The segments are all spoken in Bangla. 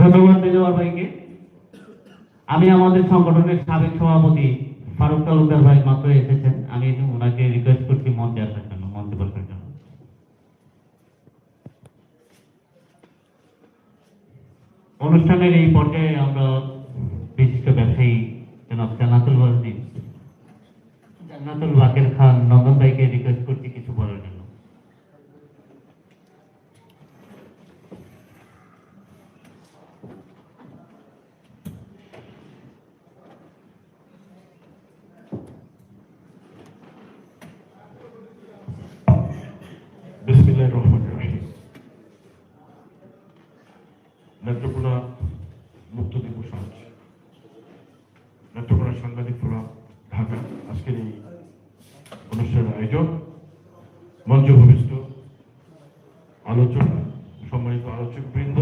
ধন্যবাদ দেওয়ার ভাইকে আমি আমাদের সংগঠনের সাবেক সভাপতি ফারুক তালুকদার ভাই মাত্র এসেছেন। আমি ওনাকে রিকোয়েস্ট করছি মঞ্চে আসার জন্য মঞ্চে বসার জন্য। অনুষ্ঠানের এই পর্যায়ে আমরা বিশিষ্ট ব্যবসায়ী জনাব জান্নাতুল ওয়াজিদ জান্নাতুল বাকের খান নন্দন ভাইকে রিকোয়েস্ট করছি কিছু বলার জন্য বিসমিল্লাহ রহমান রাহিম। নেত্রকোনা মুক্ত দিবস আজ নেত্রকোনা সাংবাদিক ফোরাম, ঢাকা। আজকের এই অনুষ্ঠানের আয়োজন মঞ্চ ভূমিষ্ঠ আলোচনা, সম্মানিত আলোচক বৃন্দ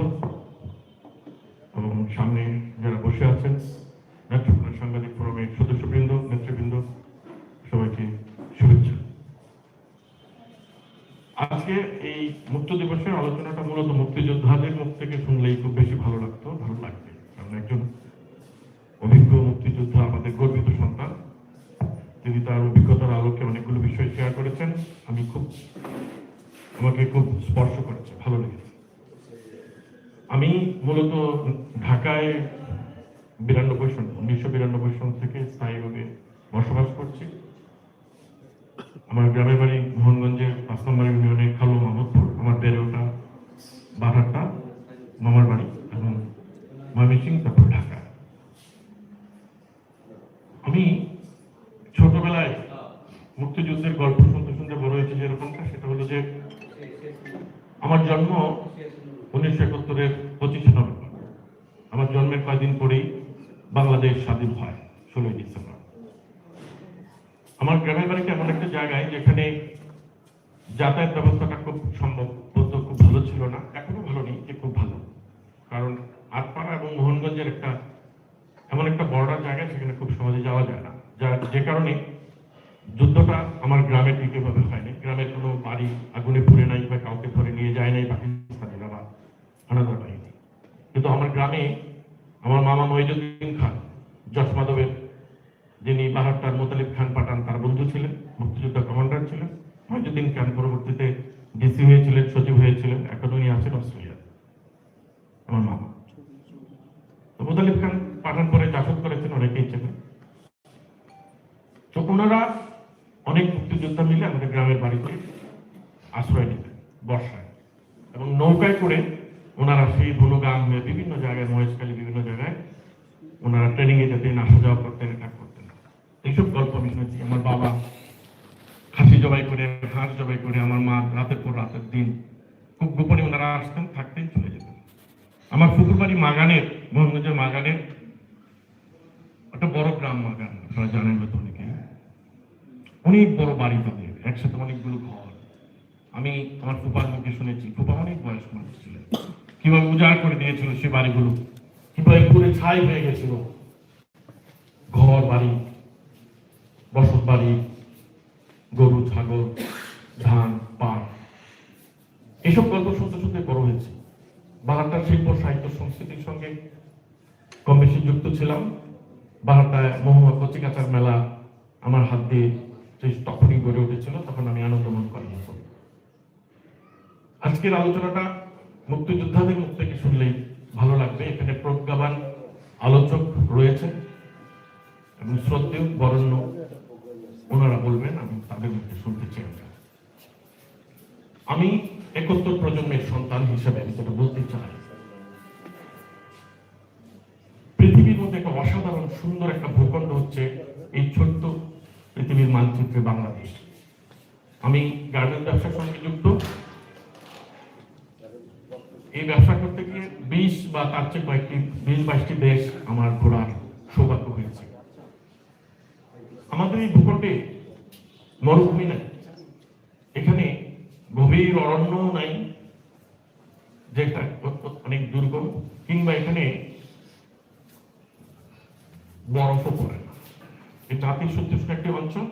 থেকে শুনলেই খুব বেশি ভালো লাগতো, ভালো লাগবে। কারণ একজন অভিজ্ঞ মুক্তিযোদ্ধা, আমাদের গর্বিত সন্তান। তিনি তার অভিজ্ঞতার আলোকে অনেকগুলো বিষয় শেয়ার করেছেন। আমি খুব, আমাকে খুব স্পর্শ করেছে, ভালো লেগেছে। আমি মূলত ঢাকায় বিরানব্বই সন, উনিশশো বিরানব্বই সন থেকে স্থায়ীভাবে বসবাস করছি। আমার গ্রামের বাড়ি মোহনগঞ্জের পাঁচ নম্বর ইউনিয়নে খালু মাহমুদপুর, আমার বেড়ে ওঠা বাহারটা মামার বাড়ি এবং ময়মনসিং তারপর ঢাকা। আমি ছোটবেলায় মুক্তিযুদ্ধের গল্প শুনতে শুনতে বড় হয়েছে যেরকমটা, সেটা হলো যে আমার জন্ম উনিশশো একাত্তরের পঁচিশে নভেম্বর। আমার জন্মের কয়েকদিন পরেই বাংলাদেশ স্বাধীন হয়, ষোলোই ডিসেম্বর। আমার গ্রামের বাড়িতে এমন একটা জায়গায় যেখানে যাতায়াত ব্যবস্থাটা খুব সম্ভবত খুব ভালো ছিল না, এখনও ভালো নেই, যে খুব ভালো কারণ আটপাড়া এবং মোহনগঞ্জের একটা এমন একটা বর্ডার জায়গায় সেখানে খুব সহজে যাওয়া যায় না। যা যে কারণে যুদ্ধটা আমার গ্রামে ঠিকভাবে হয়নি। গ্রামের কোনো বাড়ি আগুনে পুড়ে নাই বা কাউকে ধরে নিয়ে যায় নাই পাকিস্তানিরা বা হানাদার বাহিনী কিন্তু আমার গ্রামে আমার মামা মহিজুদ্দিন খান যশ মাধবের যিনি বাহাত্তর মোতালিব খান পাঠান, তার বন্ধু ছিলেন, মুক্তিযোদ্ধা কমান্ডার ছিলেন। মহিজুদ্দিন খান পরবর্তীতে ডিসি হয়েছিলেন, সচিব হয়েছিলেন। এখন উনি আছেন অস্ট্রেলিয়া। আমার মামা তো মোতালিব খান পাঠান পরে জাসদ করেছেন, অনেকেই চেনেন। তো ওনারা অনেক মুক্তিযোদ্ধা মিলে আমাদের গ্রামের বাড়িতে আশ্রয় নিতেন, বর্ষায়। এবং নৌকায় করে ওনারা সেই ধনুগাম হয়ে বিভিন্ন জায়গায়, মহেশখালী বিভিন্ন জায়গায় ওনারা ট্রেনিং এ যেতেন, আসা যাওয়া করতেন, এটা করতেন। এইসব গল্প আমি শুনেছি। আমার বাবা খাসি জবাই করে, হাঁস জবাই করে, আমার মা রাতের পর রাতের দিন আমার পুকুর বাড়ি মাগানের, মোহনগঞ্জের মাগানের, একটা বড় গ্রাম মাগান, আপনারা জানেন হয়তো অনেকে। অনেক বড় বাড়ি তাদের, একসাথে অনেকগুলো ঘর। আমি আমার ফুপার মুখে শুনেছি, ফুপা অনেক বয়স্ক মানুষ ছিলেন। কীভাবে উজাড় করে দিয়েছিল সে বাড়িগুলো? কীভাবে পুরে ছাই হয়ে গেছিল? ঘর বাড়ি, বসত বাড়ি, গরু, ছাগল, ধান, পাট। এসব গল্প শুনতে শুনতে বড় হয়েছে। বাহারটার শিল্প, সাহিত্য, সংস্কৃতির সঙ্গে কম বেশি যুক্ত ছিলাম। বাহারটায় মহুয়া কচিকাচার মেলা আমার হাত দিয়ে তখনই গড়ে উঠেছিল, তখন আমি আনন্দমন করি আজকের আলোচনাটা মুক্তিযোদ্ধাদের মুখ থেকে শুনলেই ভালো লাগবে। এখানে প্রজ্ঞাবান আলোচক রয়েছেন এবং শ্রদ্ধেয় বরণ্য ওনারা বলবেন, আমি তাদের মুখে শুনতে চাই। আমি একত্তর প্রজন্মের সন্তান হিসেবে আমি যেটা বলতে চাই। পৃথিবীর মধ্যে একটা অসাধারণ, সুন্দর একটা ভূখণ্ড হচ্ছে এই ছোট্ট পৃথিবীর মানচিত্রে বাংলাদেশ। আমি গার্মেন্ট ব্যবসার সঙ্গে যুক্ত। এই ব্যবসা করতে গিয়ে বিশ বা তার চেয়ে কয়েকটি, বিশ বাইশটি দেশ আমার ঘোরার সৌভাগ্য হয়েছে। আমাদের এই ভূখণ্ডে মরুভূমি নাই। গভীর অরণ্য নাই, যেটা অনেক দুর্গম, কিংবা এখানে বরফও পড়ে এটা নাতিশীতোষ্ণ একটি অঞ্চল।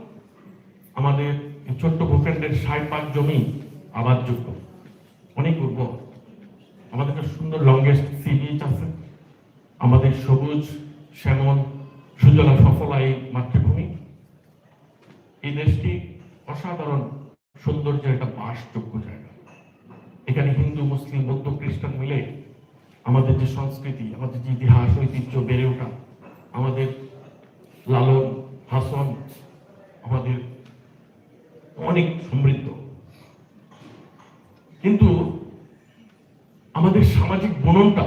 আমাদের ছোট্ট ভূখণ্ডের ষাট পাক জমি আবাদযোগ্য অনেক উর্বর। আমাদের একটা সুন্দর লংগেস্ট সি বিচ আছে। আমাদের সবুজ, শ্যামল, সুজলা সফলা এই মাতৃভূমি। এই দেশটি অসাধারণ সৌন্দর্যের একটা বাসযোগ্য জায়গা। এখানে হিন্দু, মুসলিম, বৌদ্ধ, খ্রিস্টান মিলে আমাদের যে সংস্কৃতি, আমাদের যে ইতিহাস, ঐতিহ্য বেড়ে ওঠা, আমাদের লালন, হাসন, আমাদের অনেক সমৃদ্ধ। কিন্তু আমাদের সামাজিক বননটা,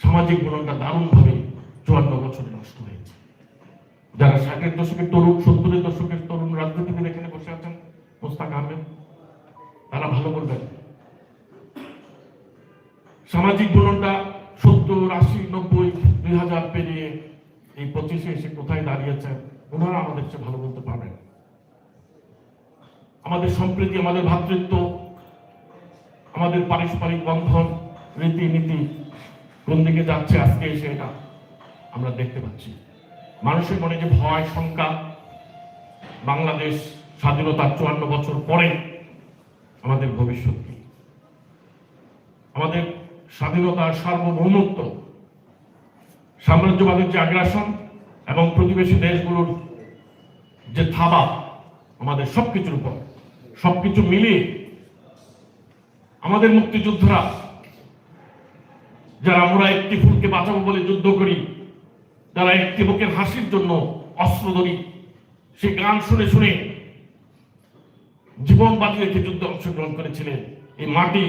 সামাজিক বুননটা দারুণভাবে চুয়ান্ন বছর নষ্ট হয়েছে। যারা ষাটের দশকের তরুণ, সত্তরের দশকের তরুণ রাজনীতিবিদ এখানে বসে আছেন, মোস্তাক আহমেদ, তারা ভালো বলবেন। সামাজিক বুননটা সত্তর, আশি, নব্বই, দুই হাজার পেরিয়ে এই পঁচিশে এসে কোথায় দাঁড়িয়েছে ওনারা আমাদের চেয়ে ভালো বলতে পারবেন। আমাদের সম্প্রীতি, আমাদের ভ্রাতৃত্ব আমাদের পারস্পরিক বন্ধন, রীতিনীতি কোন দিকে যাচ্ছে আজকে এসে এটা আমরা দেখতে পাচ্ছি। মানুষের মনে যে ভয়, শঙ্কা, বাংলাদেশ স্বাধীনতার চুয়ান্ন বছর পরে আমাদের ভবিষ্যৎ কি? আমাদের স্বাধীনতার সার্বভৌমত্ব, সাম্রাজ্যবাদের যে আগ্রাসন এবং প্রতিবেশী দেশগুলোর যে থাবা, আমাদের সবকিছুর উপর, সবকিছু মিলিয়ে আমাদের মুক্তিযোদ্ধারা, যারা আমরা একটি ফুলকে বাঁচাবো বলে যুদ্ধ করি যারা একটি বুকের হাসির জন্য অস্ত্র ধরি, সে গান শুনে শুনে জীবন বাজি রেখে যুদ্ধে অংশগ্রহণ করেছিলেন। এই মাটি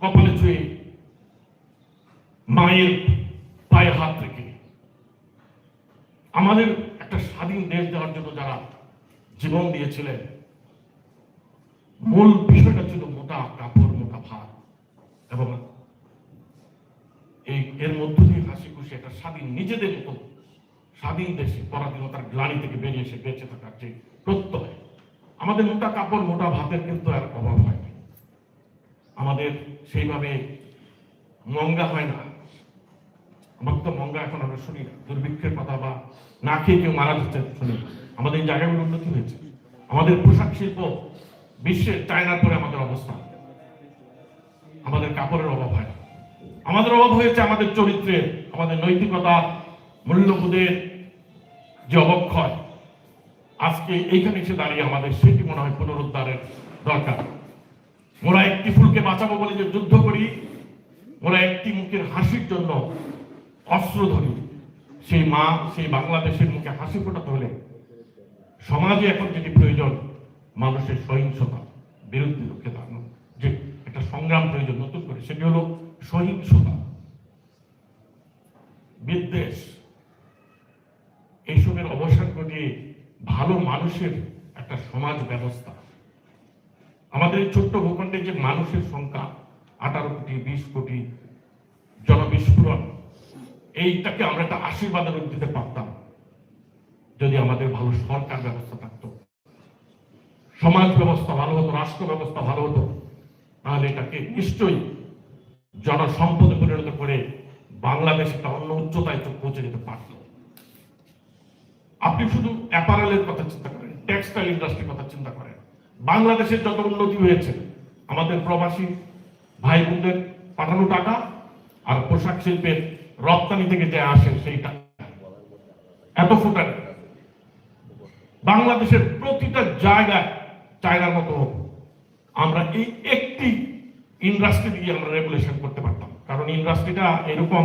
কপালে ছুঁয়ে মায়ের পায়ে হাত রেখে। আমাদের একটা স্বাধীন দেশ দেওয়ার জন্য যারা জীবন দিয়েছিলেন, মূল বিষয়টা ছিল মোটা কাপড়, মোটা ভাত। এবং এই এর মধ্য দিয়ে হাসি খুশি একটা স্বাধীন নিজেদের মতো স্বাধীন দেশে, পরাধীনতার গ্লানি থেকে বেরিয়ে এসে বেঁচে থাকার যে প্রত্যয়, আমাদের মোটা কাপড়, মোটা ভাতের কিন্তু আর অভাব হয়নি আমাদের সেইভাবে মঙ্গা হয় না। আমার তো মঙ্গা এখন আমরা শুনি না। দুর্ভিক্ষের কথা বা না খেয়ে কেউ মারা যাচ্ছে, শুনি। আমাদের জায়গাগুলো উন্নতি হয়েছে। আমাদের পোশাক শিল্প বিশ্বের চায়নার পরে আমাদের অবস্থা। আমাদের কাপড়ের অভাব হয় আমাদের অভাব হয়েছে আমাদের চরিত্রের, আমাদের নৈতিকতা, মূল্যবোধের যে অবক্ষয় আজকে এইখানে এসে দাঁড়িয়ে আমাদের সেটি মনে হয় পুনরুদ্ধারের দরকার। মোরা একটি ফুলকে বাঁচাবো বলে যে যুদ্ধ করি মোরা একটি মুখের হাসির জন্য অস্ত্র ধরি সেই মা, সেই বাংলাদেশের মুখে হাসি ফোটাতে হলে সমাজে এখন যেটি প্রয়োজন, মানুষের সহিংসতা, বিরুদ্ধে রুখে দাঁড়ানো। যে একটা সংগ্রাম প্রয়োজন নতুন করে, সেটি হলো সহিংসতা। বিদ্বেষ। এইসবের অবসান ঘটিয়ে ভালো মানুষের একটা সমাজ ব্যবস্থা। আমাদের ছোট্ট ভূখণ্ডে যে মানুষের সংখ্যা, আঠারো কোটি, বিশ কোটি, জনবিস্ফোরণ, এইটাকে আমরা একটা আশীর্বাদের রূপ দিতে পারতাম যদি আমাদের ভালো সরকার ব্যবস্থা থাকতো। সমাজ ব্যবস্থা ভালো হতো, রাষ্ট্র ব্যবস্থা ভালো হতো, তাহলে এটাকে নিশ্চয়ই জনসম্পদে পরিণত করে বাংলাদেশ একটা অন্য উচ্চতায় পৌঁছে যেতে পারত। আপনি শুধু অ্যাপারেলের কথা চিন্তা করেন, টেক্সটাইল ইন্ডাস্ট্রির কথা চিন্তা করেন। বাংলাদেশের যত উন্নতি হয়েছে, আমাদের প্রবাসী ভাই বোনদের পাঠানো টাকা আর পোশাক শিল্পের রপ্তানি থেকে যে আসে সেই এত ফুটার বাংলাদেশের প্রতিটা জায়গায় চায়নার মতো আমরা এই একটি ইন্ডাস্ট্রি দিয়ে আমরা রেগুলেশন করতে পারতাম। কারণ ইন্ডাস্ট্রিটা এরকম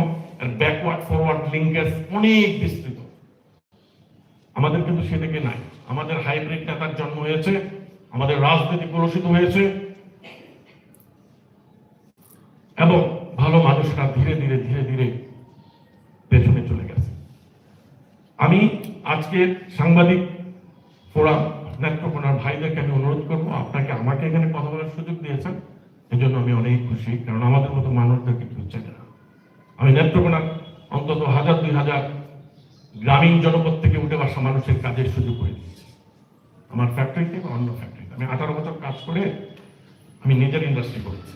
ব্যাকওয়ার্ড ফরওয়ার্ড লিঙ্কেজ অনেক বিস্তৃত। আমাদের কিন্তু সেদিকে নাই। আমাদের হাইব্রিড নেতার জন্ম হয়েছে, আমাদের রাজনীতি কলুষিত হয়েছে। এবং ভালো মানুষরা ধীরে ধীরে ধীরে ধীরে পেছনে চলে গেছে। আমি আজকে সাংবাদিক ফোরাম নেত্রকোনার ভাইদেরকে আমি অনুরোধ করব, আপনাকে আমাকে এখানে কথা বলার সুযোগ দিয়েছেন এই জন্য আমি অনেক খুশি, কারণ আমাদের মতো মানুষদেরকে কেউ চেনে না। আমি নেত্রকোনার অন্তত হাজার, দুই হাজার গ্রামীণ জনপদ থেকে উঠে বাসা মানুষের কাজের সুযোগ করে দিয়েছি আমার ফ্যাক্টরিতে বা অন্য ফ্যাক্টরিতে আমি আঠারো বছর কাজ করে আমি নিজের ইন্ডাস্ট্রি করেছি।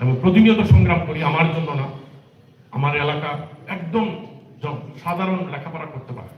আমি প্রতিনিয়ত সংগ্রাম করি, আমার জন্য না। আমার এলাকা একদম সাধারণ লেখাপড়া করতে পারে।